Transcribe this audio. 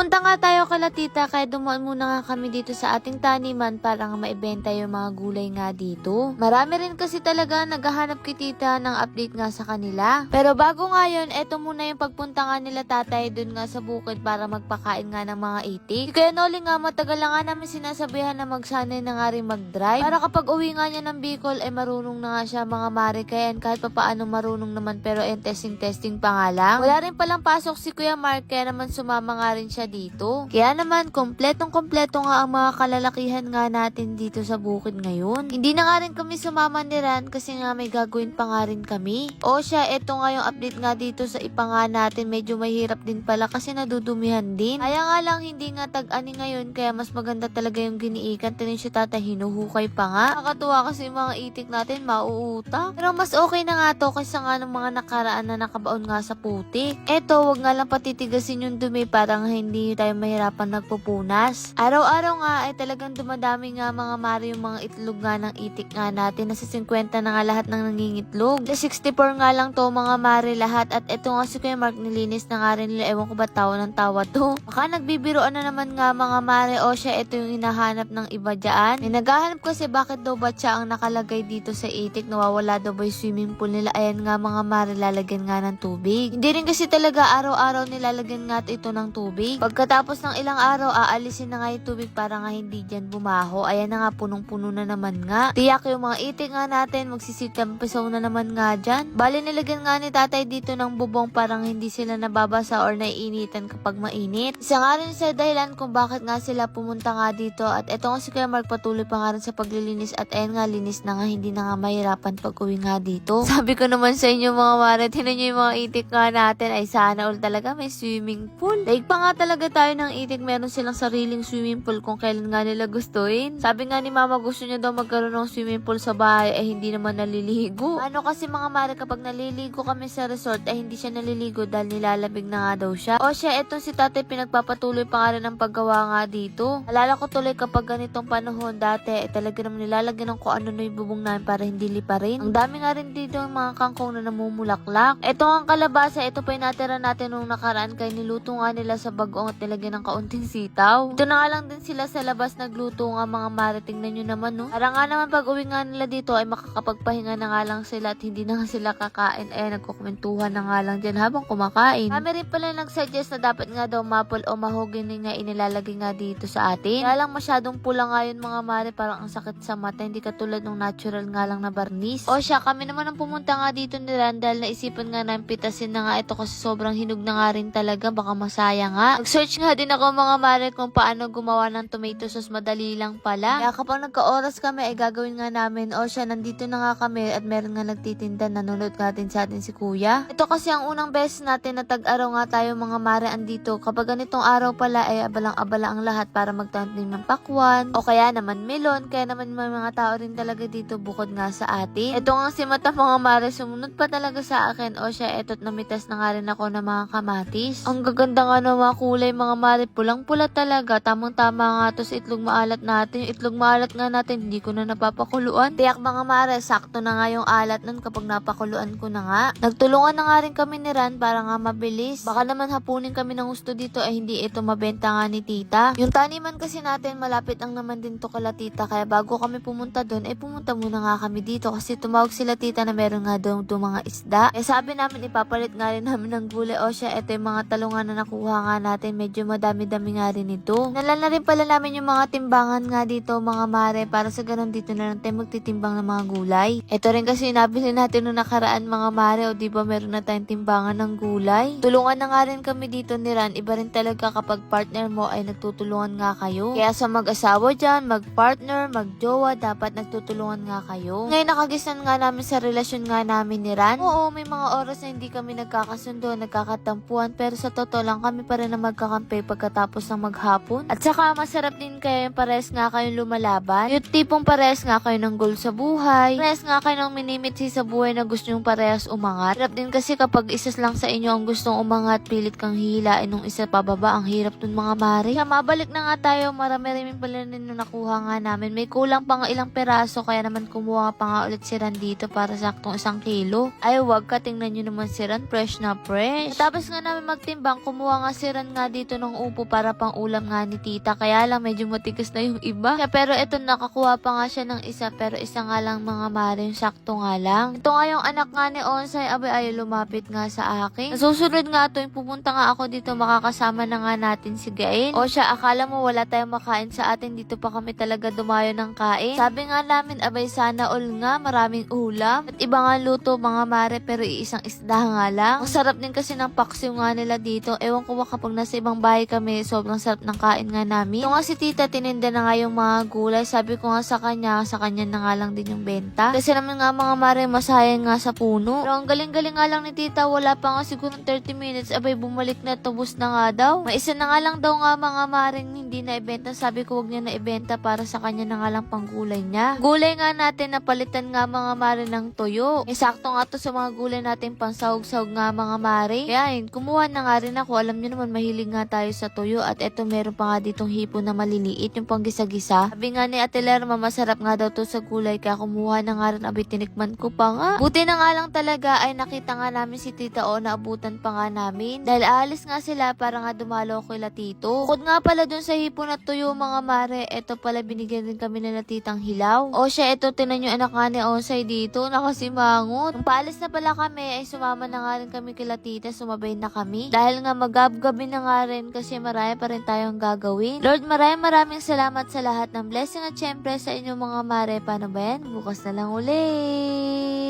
Papunta nga tayo kala tita kaya dumaan muna nga kami dito sa ating taniman para nga maibenta yung mga gulay nga dito. Marami rin kasi talaga naghahanap kay tita ng update nga sa kanila. Pero bago nga yun, eto muna yung pagpunta nga nila tatay dun nga sa bukid para magpakain nga ng mga itik. Si Noli nga matagal na nga namin sinasabihan na magsanay na nga rin mag-drive. Para kapag uwi nga niya ng Bicol ay marunong na nga siya mga mare kaya kahit pa paano marunong naman pero eh testing-testing pa nga lang. Wala rin palang pasok si Kuya Mark kaya naman sumama nga rin siya dito. Kaya naman kompletong kompleto nga ang mga kalalakihan nga natin dito sa bukid ngayon. Hindi na nga rin kami sumama ni Ran kasi nga may gagawin pa nga rin kami. O siya, eto nga yung update nga dito sa ipa nga natin. Medyo mahirap din pala kasi nadudumihan din. Kaya nga lang hindi nga tag-ani ngayon kaya mas maganda talaga yung giniikan. Tinan siya tata hinuhukay pa nga. Nakakatuwa kasi yung mga itik natin mauuta. Pero mas okay na nga to kaysa nga ng mga nakaraan na nakabaon nga sa putik. Eto, wag nga lang patitigasin yung dumi para nga hindi tayo mahirapan nagpupunas. Araw-araw nga ay talagang dumadami nga mga mari yung mga itlog nga ng itik nga natin. Nasa 50 na nga lahat ng nangingitlog. Sa 64 nga lang to mga mari lahat. At eto nga si Kuya Mark nilinis na nga rin nila. Ewan ko ba tawa ng tawa to. Baka nagbibiroan na naman nga mga mari. O siya, ito yung hinahanap ng iba dyan. May naghahanap kasi bakit daw ba siya ang nakalagay dito sa itik. Nawawala daw ba yung swimming pool nila. Ayan nga mga mari lalagyan nga ng tubig. Hindi rin kasi talaga araw-araw nilalagyan nga ito ng tubig. Pagkatapos ng ilang araw, aalisin na nga yung tubig para nga hindi dyan bumaho. Ayan na nga, punong-puno na naman nga. Tiyak yung mga itik nga natin, magsisitampisaw na naman nga dyan. Bali nilagyan nga ni tatay dito ng bubong parang hindi sila nababasa or naiinitan kapag mainit. Isa nga rin sa dahilan kung bakit nga sila pumunta nga dito. At eto nga si Kuya Mark patuloy pa nga rin sa paglilinis at ayan nga, linis na nga, hindi na nga mahirapan pag uwi nga dito. Sabi ko naman sa inyo mga mare, tinan nyo yung mga itik nga natin. Ay sana all talaga may swimming pool. Daig pa nga talaga tayo ng itik, meron silang sariling swimming pool kung kailan nga nila gustuin. Sabi nga ni mama gusto niya daw magkaroon ng swimming pool sa bahay ay hindi naman naliligo. Ano kasi mga mare kapag naliligo kami sa resort ay hindi siya naliligo dahil nilalamig na nga daw siya. O siya, etong si tatay pinagpapatuloy pa nga rin ang paggawa nga dito. Alala ko tuloy kapag ganitong panahon dati ay talaga naman nilalagyan ng kung ano na yung bubong namin para hindi liparin. Ang dami nga rin dito ng mga kangkong na namumulaklak. Ito ang kalabasa, ito pa yung natira natin nung nakaraan kay niluto nga nila sa bagong at nilagyan ng kaunting sitaw. Ito na nga lang din sila sa labas nagluto nga mga mare. Tingnan nyo naman no. Para nga naman pag uwi nga nila dito ay makakapagpahinga na nga lang sila at hindi na nga sila kakain. Eh nagkukumentuhan na nga lang dyan habang kumakain. Kami rin pala nag-suggest na dapat nga daw maple o mahogany nga inilalagay nga dito sa atin. Kaya lang masyadong pula nga yun mga mare. Parang ang sakit sa mata. Hindi katulad ng natural nga lang na barnis. O siya, kami naman ang pumunta nga dito ni Randall. Naisipan nga namin pitasin na nga ito kasi sobrang hinog na nga rin talaga. Baka masaya nga. Nag-search nga din ako mga mare kung paano gumawa ng tomato sauce. Madali lang pala. Kaya kapag nagka-oras kami ay gagawin nga namin. O siya, nandito na nga kami at meron nga nagtitinda. Nanonood nga din sa atin si kuya. Ito kasi ang unang beses natin na tag-araw nga tayo mga mare andito. Kapag ganitong araw pala ay abalang-abala ang lahat para magtanim ng pakwan. O kaya naman melon. Kaya naman may mga tao rin talaga dito bukod nga sa atin. Ito nga si mata mga mare. Sumunod pa talaga sa akin. O siya, eto't namitas na nga rin ako ng mga kamatis. Ang gaganda nga ng mga kulay mga mare. Pulang-pula talaga. Tamang-tama nga to sa itlog maalat natin. Yung itlog maalat nga natin, hindi ko na napapakuluan. Tiyak mga mare, sakto na nga yung alat nun kapag napakuluan ko na nga. Nagtulungan na nga rin kami ni Ran para nga mabilis. Baka naman hapunin kami ng gusto dito ay hindi ito mabenta nga ni tita. Yung taniman kasi natin malapit lang naman din to kala tita kaya bago kami pumunta doon ay pumunta muna nga kami dito kasi tumawag sila tita na meron nga doon mga isda. Eh sabi namin ipapalit nga rin namin ng gulay o siya ito yung mga talungan na nakuha nga natin medyo madami-dami nga rin ito. Nalala rin pala namin yung mga timbangan nga dito mga mare para sa ganun dito na lang tayo magtitimbang ng mga gulay. Ito rin kasi nabili natin nung nakaraan mga mare o di ba meron na tayong timbangan ng gulay. Tulungan na nga rin kami dito ni Ran. Iba rin talaga kapag partner mo ay nagtutulungan nga kayo. Kaya sa mag-asawa dyan, mag-partner, mag-jowa, dapat nagtutulungan nga kayo. Ngayon nakagisan nga namin sa relasyon nga namin ni Ran. Oo, may mga oras na hindi kami nagkakasundo, nagkakatampuan, pero sa totoo lang kami pa rin na magkakampi pagkatapos ng maghapon. At saka masarap din kayo yung pares nga kayong lumalaban. Yung tipong pares nga kayo ng goal sa buhay. Pares nga kayo ng minimitsi sa buhay na gusto yung parehas umangat. Hirap din kasi kapag isa lang sa inyo ang gustong umangat, pilit kang hihilain nung isa pababa. Ang hirap dun mga mare. Kaya mabalik na nga tayo. Marami rin pala yung nakuha nga namin. May kulang pa nga ilang peraso kaya naman kumuha pa nga ulit si Ran dito para saktong isang kilo. Ay wag ka, tingnan nyo naman si Ran. Fresh na fresh. Tapos nga namin magtimbang, kumuha nga si Ran nga dito ng upo para pang ulam nga ni tita. Kaya lang medyo matigas na yung iba. Kaya, pero ito nakakuha pa nga siya ng isa pero isa nga lang mga mare yung sakto nga lang. Ito nga yung anak nga ni Onsay, abay ayaw lumapit nga sa akin. Nasusunod nga to yung pupunta nga ako dito makakasama na nga natin si Gain. O siya, akala mo wala tayong makain sa atin dito pa kami talaga dumayo ng kain. Sabi nga namin, abay sana all nga, maraming ulam. At iba nga luto mga mare pero iisang isda nga lang. Ang sarap din kasi ng paksiw nga nila dito. Ewan ko ba kapag nasa ibang bahay kami, sobrang sarap ng kain nga namin. Ito nga si tita, tininda na nga yung mga gulay. Sabi ko nga sa kanya, sa kanya na nga lang din yung benta. Kasi naman nga mga mare, masayang nga sa puno. Pero ang galing-galing nga lang ni tita, wala pa nga siguro 30 minutes. Abay, bumalik na, tubos na nga daw. May isa na nga lang daw nga mga maring hindi na ibenta. Sabi ko, wag niya na ibenta para sa kanya na nga lang pang gulay niya. Gulay nga natin, napalitan nga mga mare ng tuyo. Eksakto nga to sa mga gulay natin pang sahog-sahog nga mga mare. Kaya kumuha na nga rin ako. Alam niyo naman, mahilig nga tayo sa tuyo. At eto, meron pa nga ditong hipo na maliliit, yung pang gisa-gisa. Sabi nga ni Ate masarap nga daw to sa gulay. Kaya kumuha na nga rin, abi tinikman ko pa nga. Buti na nga lang talaga ay nakita nga namin si Tita O na abutan pa nga namin. Dahil aalis nga sila para nga dumalo ko ila Tito. Bukod nga pala dun sa hipo na tuyo mga mare, eto pala binigyan din kami na titang hilaw. O siya, eto tinan yung anak nga ni Onsay dito, nakasimangot. Nung paalis na pala kami, ay sumama na nga rin kami kila tita, sumabay na kami. Dahil nga magabgabi na nga rin kasi marami pa rin tayong gagawin. Lord, maraming maraming salamat sa lahat ng blessing at syempre sa inyong mga mare. Paano ba yan? Bukas na lang ulit.